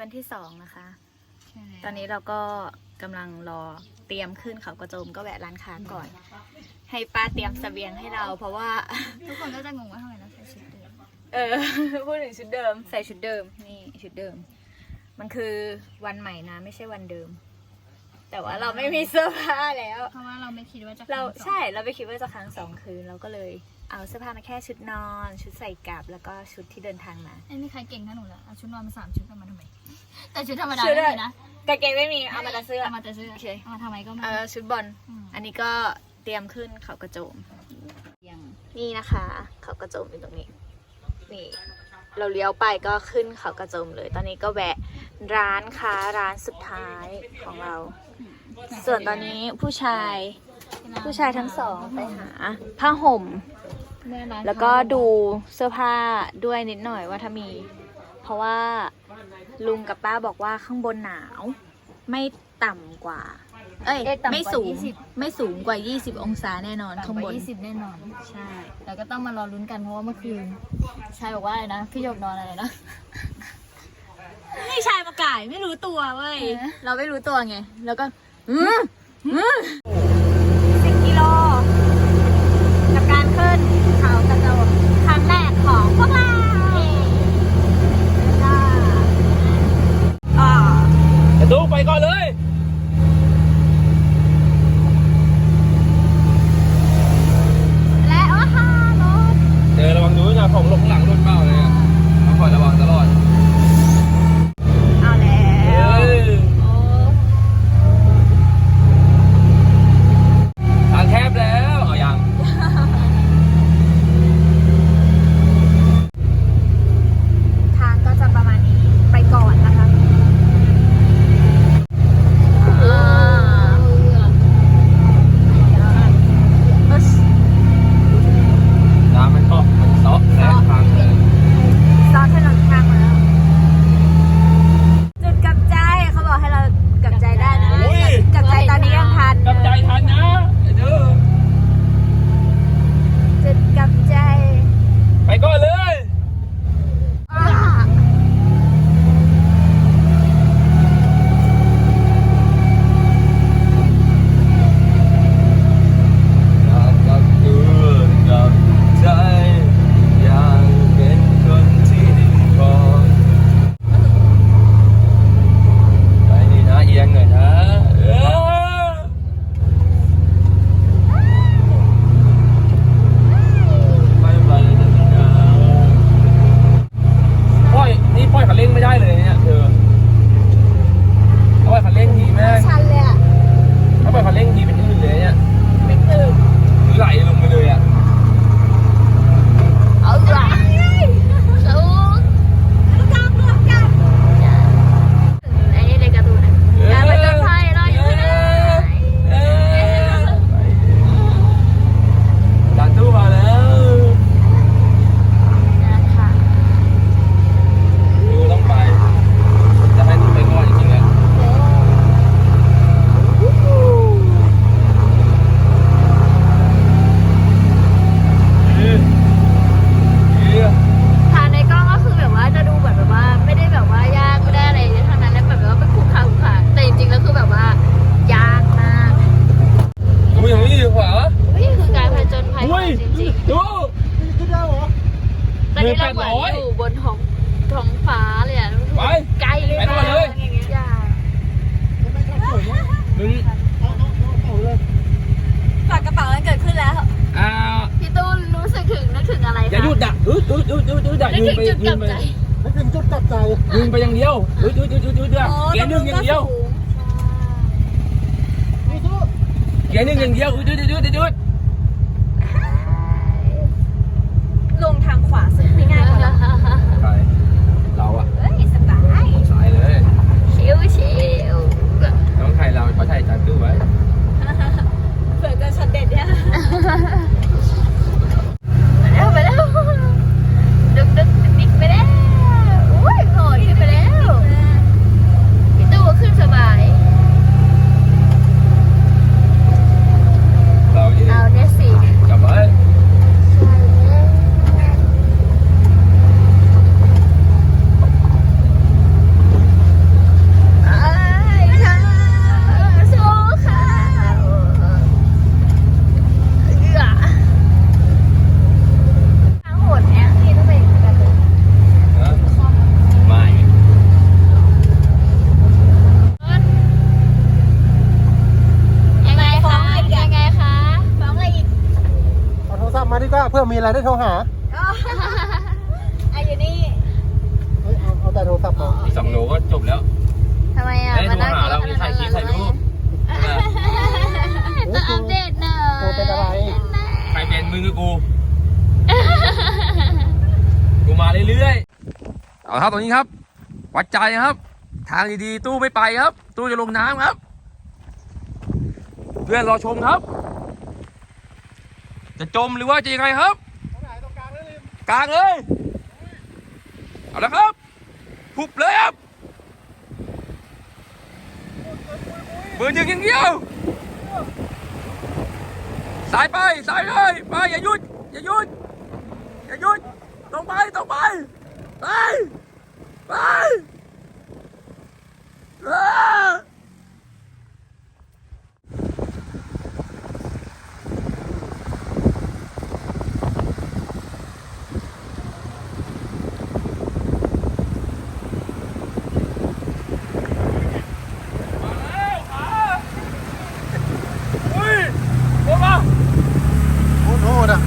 วันที่สองนะคะใช่แล้วตอนนี้เราก็กำลังรอเตรียมขึ้นเขากระโจมก็แวะร้านค้าก่อน ให้ป้าเตรียมเสบียงให้เรา เพราะว่าทุกคนก็จะงงว่าทำไมเราใส่ชุดเดิมเออพูดถึงชุดเดิม ใส่ชุดเดิมนี่ชุดเดิม มันคือวันใหม่นะ ไม่ใช่วันเดิม แต่ว่าเราไม่มีเสื้อผ้าแล้ว เพราะว่าเราไม่คิดว่าจะเราค้งสองใช่เราไปคิดว่าจะค้างสองคืนเราก็เลย เอาเสื้อผ้ามาแค่ชุดนอน ชุดใส่กลับแล้วก็ชุดที่เดินทางมาไม่มีใครเก่งเท่าหนูแล้วเอาชุดนอนมาสามชุดกันมาทำไม แต่ชุดธรรมดาชุดไม่อะมีนะกางเกงไม่มีเอามาแต่เสื้อเอามาแต่เสื้อโอเคเอามาทำไมก็ไม่เออชุดบอลมอันนี้ก็เตรียมขึ้นเขากระโจมยังนี่นะคะ เขากระโจมอยู่ตรงนี้นี่เราเลี้ยวไปก็ขึ้นเขากระโจมเลย ตอนนี้ก็แวะร้านค้าร้านสุดท้ายของเรา ส่วนตอนนี้ผู้ชาย ผู้ชายทั้งสองไปหาผ้าห่มแม่ร้านแล้วก็ดูเสื้อผ้าด้วยนิดหน่อยว่าถ้ามี เพราะว่าลุงกับป้าบอกว่าข้างบนหนาว ไม่ต่ำกว่า เอ้ย ไม่สูง ไม่สูงกว่า 20 องศาแน่นอนต่ำข้างกบว่านยี่สิบแน่นอน ใช่แต่ก็ต้องมารอลุ้นกันเพราะว่าเมื่อคืนชายบอกว่าอะไรนะ พี่หยกนอนอะไรนะนี่ชายมาก่ายไม่รู้ตัวเว้ยเออเราไม่รู้ตัวไง แล้วก็ อืมอืม นี่ปล่อยคันเร่งไม่ได้เลยเนี่ยเธอเอาปล่อยคันเร่งทีแม่งชันเลยอะเอาปล่อยคันเร่งทีเป็นอื่นเลยเนี่ยเป็นตึกหรือไหลลงไปเลยอะเอาละสูงแล้วก็รวมกันไอ้นี่เลยการ์ตูนนะการไปจนภัยเราอยู่ที่ไหน เออดันตู้มาแล้ว นะคะ ดูต้องไป จะให้ตู้ไปก่อนจริงๆอะเอ๊ะเอ๊ะ ถ่ายในกล้องก็คือแบบว่าจะดูเหมือนแบบว่า ไม่ได้แบบว่ายากไม่ได้อะไรเท่านั้นแล้วแบบว่าเป็นคู่ขาคู่ขาแต่จริงๆแล้วคือแบบว่ายากมาก ดูอย่างนี้ดีกว่า นี่คือการผจญภัยของ อุ้ย เราจริง ดู ๆตอนนี้เราเหมือนอยู่บนท้อง ท้องฟ้าเลยอะไป ไกลไปก่อนเลยยากมึงฝากกระเป๋ามันเกิดขึ้นแล้ว อ่าพี่ตูนรู้สึกถึงนึกถึงอะไรคะอย่าหยุดอะหยุดหยุดหยุดหยุดหยุดอะนึกยืนถึงไปจุดกยืลันบไปใจไม่ถึงจุดกลับใจยืนไปอย่างเดียวหยุดหยุดหยุดหยุดหยุดอะเกียร์หนึ่งอย่างเดียวนี่ทุกเกียร์หนึ่งอย่างเดียวหยุดหยุดหยุดหยุดหยุดลงทางขวาสุดง่ายกว่า ใครเราอะ เฮ้ยสบาย สายเลย ชิวชิว น้องไทยเราเขาถ่ายจัดตู้ไว้ เผื่อจะช็อตเด็ดเนี่ยไปแล้วไปแล้วดึกดึกดิกไปแล้วอุ้ยโหดขึ้นไปแล้วพี่ตู้ขึ้นสบาย เราที่ เอาเนี่ยสิ กลับไว้ เมีอะ ไรได้โทรหาอายุนี่เฮ้ยเอาเอาแต่โทรศัพท์มาอีกสองโลก็จบแล้วทำไมอะ ได้มาโทรนั่งหาเรามีถ่ายคลิปถ่ายรูปโอ้โหอัปเดตหน่อยโทรเป็นอะไรใครเป็นมึงกับกู กูมาเรื่อยๆ เอาครับตรงนี้ครับ วัดใจครับ ทางดีๆ ตู้ไม่ไปครับ ตู้จะลงน้ำครับ เพื่อนรอชมครับ จะจมหรือว่าจะยังไงครับ กลางเลย เอาละครับพุบเลยครับเบอร์หนึ่งอย่างเดียวสายไปสายเลยไปอย่าหยุดอย่าหยุดอย่าหยุดตรงไปตรงไปไปไปอ้ามาแล้วขาอุ้ยโอ้มา โอ้โหอะ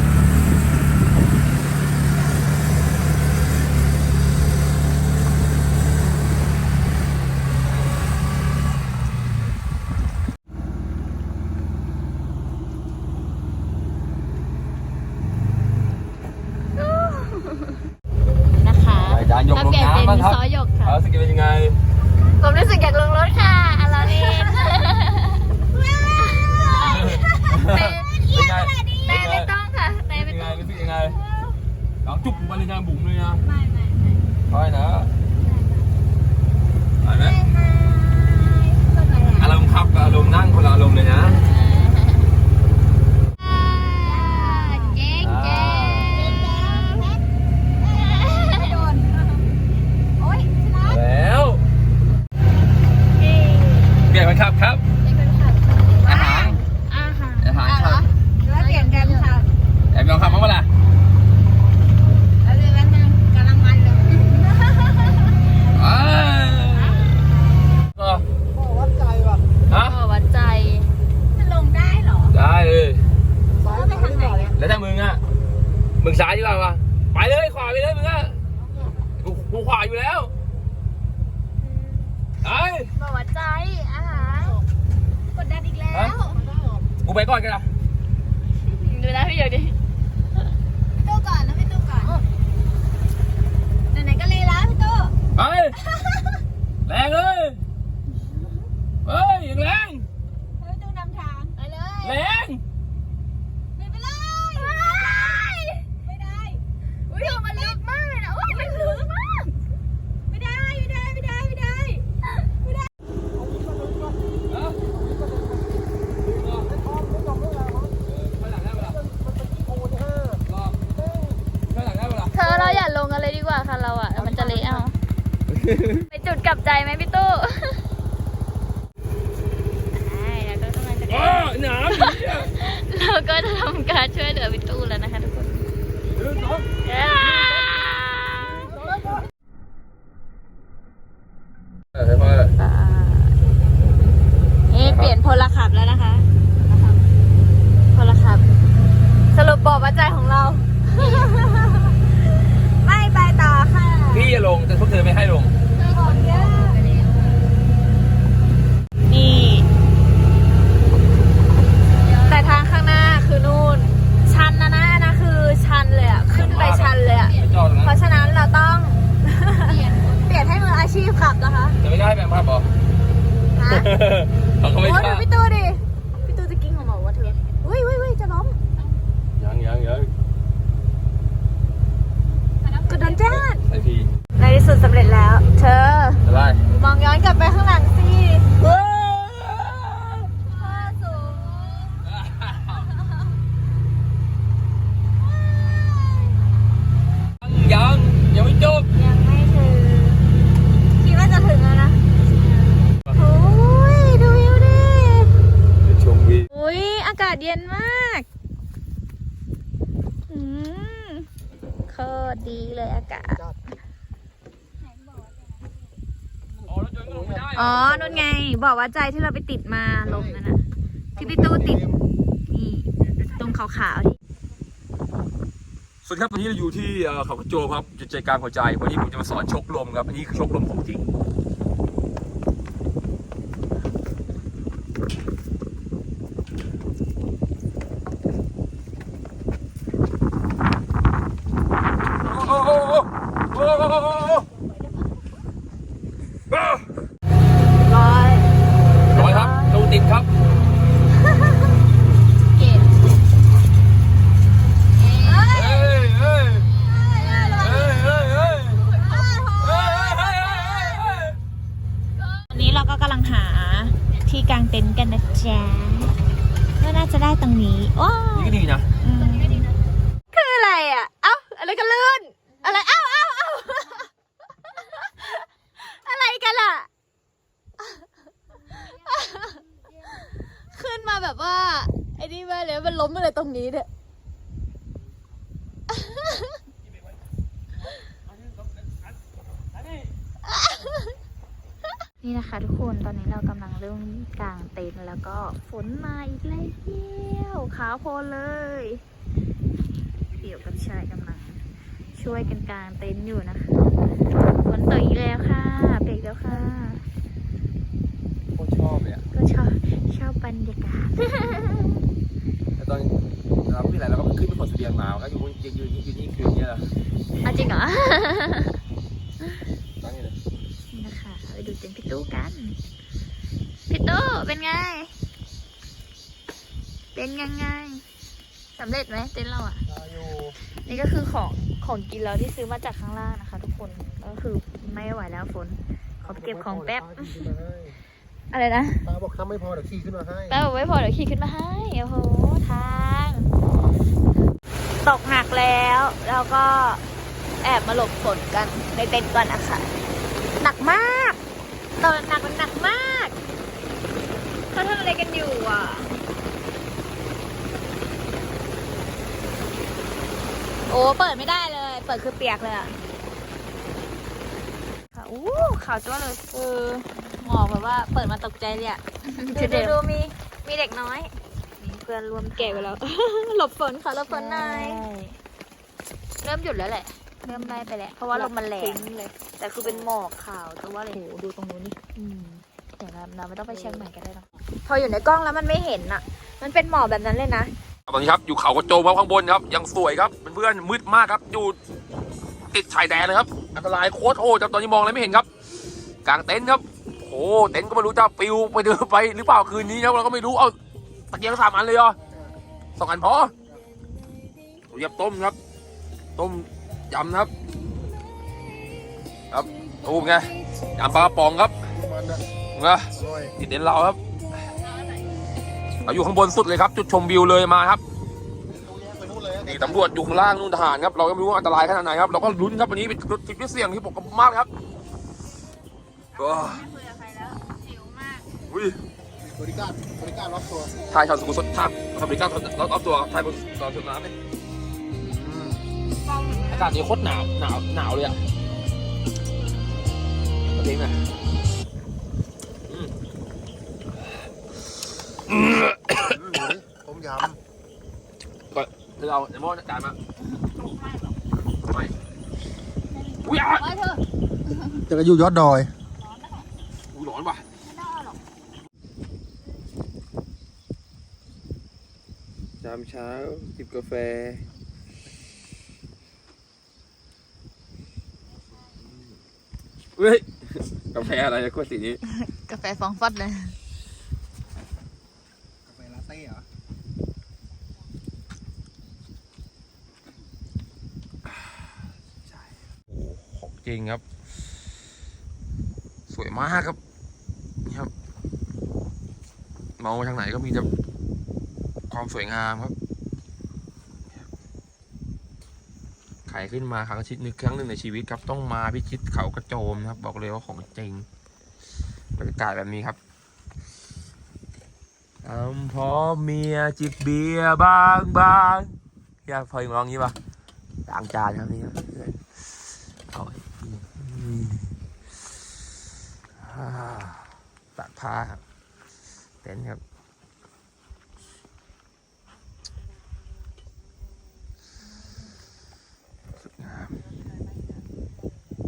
นะคะ อาจารย์ยกถ้าลงเปลี่ยนเป็นน้ำบ้างครับซอยกค่ะเอาสกิลเป็นยังไง ผมรู้สึกอยากลงรถค่ะอาราเนนเป็นไงแต่ไม่ต้องค่ะแต่เป็ไม่นไงต้องรู้สึกยังไงเอาจุกมาเลยนะบุ๋มเลยนะไม่ไม่ค่อยนะไปไหมอารมณ์ขับกับอารมณ์นั่งคนละอารมณ์เลยนะ เจ๊งเจ๊โดนโอ้ยชนะ แล้วเปลี่ยนคนขับครับ อาหาร อาหาร อาหารครับ แล้วเปลี่ยนกันค่ะ แอบลองขับมั้างเปะล่า แล้วเรื่องนั้นกำลังมันเลย อ้าวก็ โอ้วัดใจว่ะ ฮะ ก็วัดใจ จะลงได้เหรอ ได้เลย ซ้ายซ้ายหน่อยนะ แล้วถ้ามึงอะ มึงซ้ายดีกว่าวะไปเลยขวาไปเลยมึงอะ กูกูขวาอยู่แล้วไอ้บอกว่าใจอาหารกดดันอีกแล้วกูไปก่อนกันนะดูนะพี่หยกดิพี่ตู้ก่อนนะพี่ตู้ก่อนไหนๆก็เลยแล้วพี่ตู้ไปแรงเลยเฮ้ยอย่างแรงพี่ตู้นำทางไปเลยแรง ไปไปเลยไม่ได้อุ้ยมันลึกมากเลยนะอุ้ยมันลึกมากไม่ได้ไม่ได้ไม่ได้ไม่ได้ไม่ได้ ฮะไปหลังได้ปะล่ะรอไปหลังได้ปะล่ะ เธอเราอย่าลงกันเลยดีกว่าค่ะเราอะ มันจะเละเอา ไปจุดกลับใจไหมพี่ตู้ใช่แล้วก็กำลังจะโอ้หนาวเหี้ย เราก็จะทำการช่วยเหลือพี่ตู้แล้วนะคะทุกคน หนึ่งสอง เออค่อยๆ นี่เปลี่ยนพลขับแล้วนะคะพลขับ สรุปบอกว่าใจของเรา ไม่ไปต่อค่ะ พี่จะลงแต่พวกเธอไม่ให้ลง นี่ แต่ทางข้างหน้าคือนู่น ชันนะนะอันนะคือชันเลยอะขึ้นไปชันเลยอะ ไม่จอดตรง เพ นั้น ราะฉะนั้นเราต้อง เปลี่ยนให้มืออาชีพขับนะคะ จะไม่ได้แบบภาพบอฮะเขาก็โอ้ไม่ดูกล้าพี่ตู้ดิ พี่ตู้จะกิ้งออกมาว่าเธออุ้ยอุ้ยอุ้ยจะล้ม ยังยังยัง กดดันจ้า ไอพี ในที่สุดสำเร็จแล้ว เธอ จะไล่ มองย้อนกลับไปข้างหลังสิสูง ยังยังไม่จบ ยังไม่ถึง คิดว่าจะถึงแล้วนะ โอ้ย ดูวิวดิ ชมวิว อุ้ย อากาศเย็นมากอืมโคตรดีเลยอากาศ อ๋อแล้วจนก็ลงไม่ได้อ๋อนู่นไง บอกว่าใจที่เราไปติดมาลงนั่นน่ะ ที่พี่ตู้ติด นี่ตรงขาวๆที่ สวัสดีครับวันนี้เราอยู่ที่เอ่อเขากระโจมครับจุดใจกลางหัวใจ วันนี้ผมจะมาสอนชกลมครับอันนี้คือชกลมของจริง นี่นะคะทุกคนตอนนี้เรากำลังเริ่มกางเต็นท์แล้วก็ฝนมาอีกแล้วขาวโพลนเลย เดี่ยวกับชายกำลังช่วยกันกางเต็นท์อยู่นะคะฝนตกอีกแล้วค่ะเปียกแล้วค่ะโคตรชอบเลยอะก็ชอบชอบบรรยากาศแต่ตอนเราไม่มีอะไรเราก็ขึ้นไปบนเสบียงมาก็อยู่ยืนยืนยืนนี่คืนนี้แหละอะจริงเหรอ ตั้งนี่เลย นี่นะคะ ไปดูเต็นท์พี่ตู้กัน พี่ตู้เป็นไง เป็นยังไงสำเร็จไหมเต็นท์เราอะตาอยู่นี่ก็คือของของกินเราที่ซื้อมาจากข้างล่างนะคะ ทุกคนก็คือไม่ไหวแล้วฝนขอเก็บของแป๊บตาขี่ขึ้นมาให้อะไรนะตาบอกถ้าไม่พอเดี๋ยวขี่ขึ้นมาให้แป๊บบอกไม่พอเดี๋ยวขี่ขึ้นมาให้โอ้โหทาง ตกหนักแล้วแล้วก็แอบมาหลบฝนกันในเต็นท์ก่อนนะคะหนักมาก ตกหนักมันหนักมากเขาทำอะไรกันอยู่อะโอ้เปิดไม่ได้เลย เปิดคือเปียกเลยอะค่ะอู้ขาวจ้วเลยเออหมอกแบบว่าเปิดมาตกใจเลยอะดูดูดูมีมีเด็กน้อยมีเพื่อนร่วมแก่ไปแล้วหลบฝนค่ะหลบฝนหน่อยเริ่มหยุดแล้วแหละ เริ่มไล่ไปแล้วเพราะว่าลมมันแรงเลย แต่คือเป็นหมอกขาวแต่ว่าเลยโหดูตรงนู้นนี่เดี๋ยวเราเราไม่ต้องไปเชียงใหม่กันได้หรอกพออยู่ในกล้องแล้วมันไม่เห็นอะ มันเป็นหมอกแบบนั้นเลยนะตอนนี้ครับอยู่เขากระโจมครับข้างบนครับยังสวยครับเพื่อนๆมืดมากครับอยู่ติดชายแดนเลยครับ อันตรายโคตรโหดครับตอนนี้มองอะไรไม่เห็นครับ กลางเต็นท์ครับโอ้เต็นท์ก็ไม่รู้จะปิวไปเดินไปหรือเปล่าคืนนี้ครับเราก็ไม่รู้เอาตะเกียงสามอันเลยเหรอสองอันพอเรียบต้มครับ ต้ม ยำนะครับ ครับตูมไงยำปลากระป๋องครับมันอะนะอร่อยติดเต็นท์เราครับเราอยู่ข้างบนสุดเลยครับ จุดชมวิวเลยมาครับไปนู่นเลยอะนี่ตำรวจอยู่ข้างล่างนู่นทหารครับเราก็ไม่รู้ว่าอันตรายขนาดไหนครับเราก็ลุ้นครับวันนี้เป็นทริปที่เสี่ยงที่ผมกับมากครับก็อุ้ยบริการบริการรอบตัว ทายชาวสุขุมสดทางทำบริการรอบตัวทายบนตอนสุดน้ำเนี่ยอืมอากาศนี้โคตรหนาวหนาวหนาวเลยอะมาเองนะอืมอืมต้มยก็เธอเอาไอ้หม้อจานมาไม่อุ้ยอะำจะอยู่ยอดดอยอุ้ยร้อนว่ะยามเช้าจิบกาแฟ เฮ้ยกาแฟอะไรขวดสีนี้ กาแฟฟองฟอดเลย กาแฟลาเต้เหรอของจริงครับ สวยมากครับนี่ครับมองไปทางไหนก็มีแต่ความสวยงามครับ ใครขึ้นมาครั้งชิดนึกครั้งหนึ่งในชีวิตครับ ต้องมาพิชิตเขากระโจมนะครับ บอกเลยว่าของจริงบรรยากาศแบบนี้ครับทำพอเมียจิบเบียร์บางบางอยากพอยังร้องงี้ปะต่างจานครับนี่ครับเอาตัดผ้าครับเต็นท์ครับ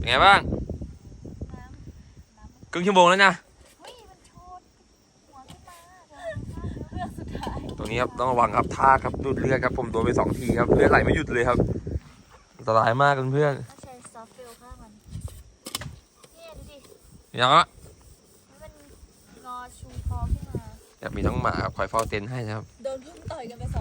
เป็นไงบ้างครึ่งชั่วโมงแล้วนะเฮ้ยมันโชดหัวขึ้นมาเรื่องสุดท้ายตรงนี้ครับต้องระวังครับท่าครับดูดเลือดครับผมโดนไปสองทีครับเลือดไหลไม่หยุดเลยครับอันตรายมากเพื่อนต้องใช้ซอฟต์ฟิลข้างมันเนี่ยดูดิๆอย่างละมันงอชูคอขึ้นมาอยากมีน้องหมาครับคอยเฝ้าเต็นท์ให้นะครับ โดนพึ่งต่อยกันไปสองตัว